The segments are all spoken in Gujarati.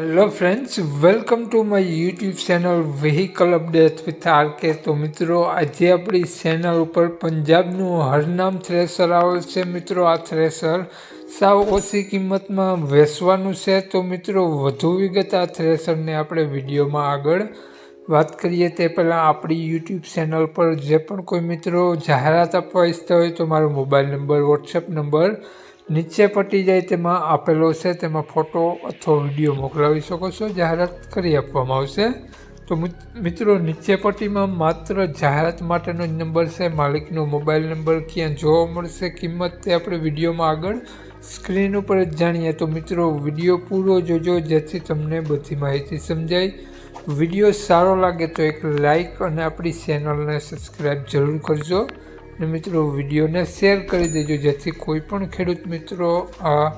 Hello friends welcome to my YouTube channel vehicle update with R K તો મિત્રો, આજે આપણી ચેનલ ઉપર પંજાબનું હરનામ થ્રેસર આવેલ છે. મિત્રો, આ થ્રેસર સાવ ઓછી કિંમતમાં વેચવાનું છે. તો મિત્રો, વધુ વિગત આ થ્રેસરને આપણે વિડીયોમાં આગળ વાત કરીએ. તે પહેલાં આપણી યુટ્યુબ ચેનલ પર જે પણ કોઈ મિત્રો જાહેરાત આપવા ઈચ્છતા હોય તો મારો મોબાઈલ નંબર વોટ્સએપ નંબર નીચે પટી જાય તેમાં આપેલો છે, તેમાં ફોટો અથવા વીડિયો મોકલાવી શકો છો, જાહેરાત કરી આપવામાં આવશે. તો મિત્રો, નીચે પટ્ટીમાં માત્ર જાહેરાત માટેનો જ નંબર છે, માલિકનો મોબાઈલ નંબર ક્યાં જોવા મળશે, કિંમત તે આપણે વિડીયોમાં આગળ સ્ક્રીન ઉપર જ જાણીએ. તો મિત્રો, વીડિયો પૂરો જોજો, જેથી તમને બધી માહિતી સમજાય. વીડિયો સારો લાગે તો એક લાઈક અને આપણી ચેનલને સબસ્ક્રાઈબ જરૂર કરજો. અને મિત્રો, વિડીયોને શેર કરી દેજો, જેથી કોઈ પણ ખેડૂત મિત્રો આ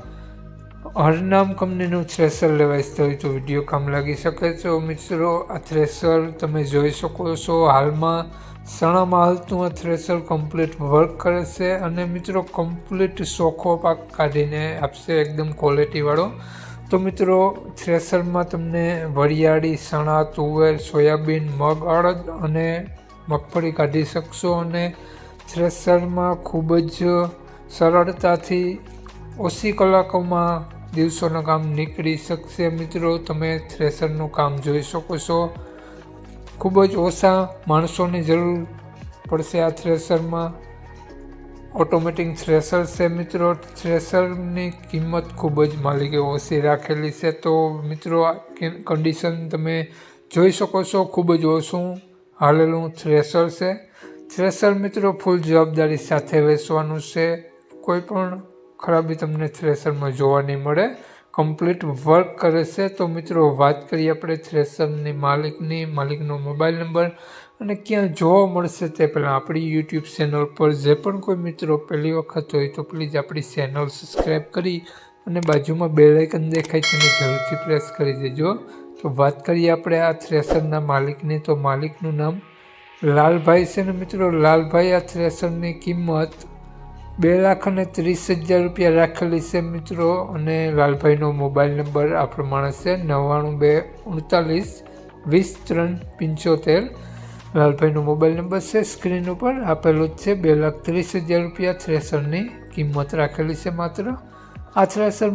હરનામ કંપનીનું થ્રેસર લેવા ઈચ્છતા હોય તો વીડિયો કામ લાગી શકે છે. મિત્રો, આ થ્રેસર તમે જોઈ શકો છો, હાલમાં સણામાં હાલતું આ થ્રેસર કમ્પ્લીટ વર્ક કરે છે અને મિત્રો, કમ્પ્લીટ સોખો પાક કાઢીને આપશે એકદમ ક્વોલિટીવાળો તો મિત્રો, થ્રેસરમાં તમને વરિયાળી, સણા, તુવેર, સોયાબીન, મગ, અડદ અને મગફળી કાઢી શકશો અને થ્રેસરમાં ખૂબ જ સરળતાથી ઓછી કલાકોમાં દિવસોનું કામ નીકળી શકશે. મિત્રો, તમે થ્રેસરનું કામ જોઈ શકો છો. ખૂબ જ ઓછા માણસોની જરૂર પડશે આ થ્રેસરમાં ઓટોમેટિક થ્રેસર છે મિત્રો. થ્રેસરની કિંમત ખૂબ જ માલિકે ઓછી રાખેલી છે. તો મિત્રો કન્ડિશન તમે જોઈ શકો છો. ખૂબ જ ઓછું હાલેલું થ્રેસર છે. થ્રેસર મિત્રો, ફૂલ જવાબદારી સાથે વેચવાનું છે. કોઈ પણ ખરાબી તમને થ્રેસરમાં જોવા નહીં મળે. કમ્પ્લીટ વર્ક કરે છે. તો મિત્રો, વાત કરીએ આપણે થ્રેસરની માલિકની, માલિકનો મોબાઈલ નંબર અને ક્યાં જોવા મળશે તે પહેલાં આપણી યુટ્યુબ ચેનલ પર. જે પણ કોઈ મિત્રો પહેલી વખત હોય તો પ્લીઝ આપણી ચેનલ સબસ્ક્રાઈબ કરી અને બાજુમાં બે લાઇકન દેખાય તેને જરૂરથી પ્રેસ કરી દેજો. તો વાત કરીએ આપણે આ થ્રેસરના માલિકની. તો માલિકનું નામ લાલભાઈ છે ને મિત્રો, લાલભાઈ આ થ્રેસરની કિંમત બે લાખ અને ત્રીસ હજાર રૂપિયા રાખેલી છે મિત્રો. અને લાલભાઈનો મોબાઈલ નંબર આ પ્રમાણે છે, નવ્વાણું બે ઉડતાલીસ વીસ ત્રણ પંચોતેર. લાલભાઈનો મોબાઈલ નંબર છે, સ્ક્રીન ઉપર આપેલો જ છે, બે લાખ ત્રીસ હજાર રૂપિયા થ્રેસરની કિંમત રાખેલી છે માત્ર. આ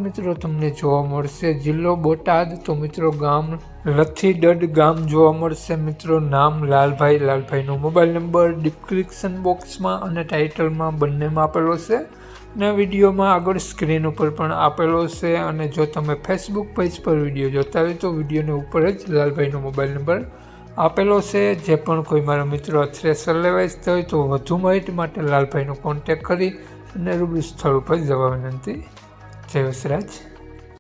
મિત્રો તમને જોવા મળશે. જિલ્લો બોટાદ તો મિત્રો ગામ લથીડડ ગામ જોવા મળશે. મિત્રો નામ લાલભાઈ. લાલભાઈનો મોબાઈલ નંબર ડિસ્ક્રિપ્શન બોક્સમાં અને ટાઇટલમાં બંનેમાં આપેલો છે. અને વિડીયોમાં આગળ સ્ક્રીન ઉપર પણ આપેલો છે. અને જો તમે ફેસબુક પેજ પર વીડિયો જોતા હોય તો વિડીયોની ઉપર જ લાલભાઈનો મોબાઈલ નંબર આપેલો છે. જે પણ કોઈ મારા મિત્રો થ્રેસર લેવા ઇચ્છતા હોય તો વધુ માહિતી માટે લાલભાઈનો કોન્ટેક કરી અને રૂબરૂ સ્થળ ઉપર જવા વિનંતી જય વસરાજ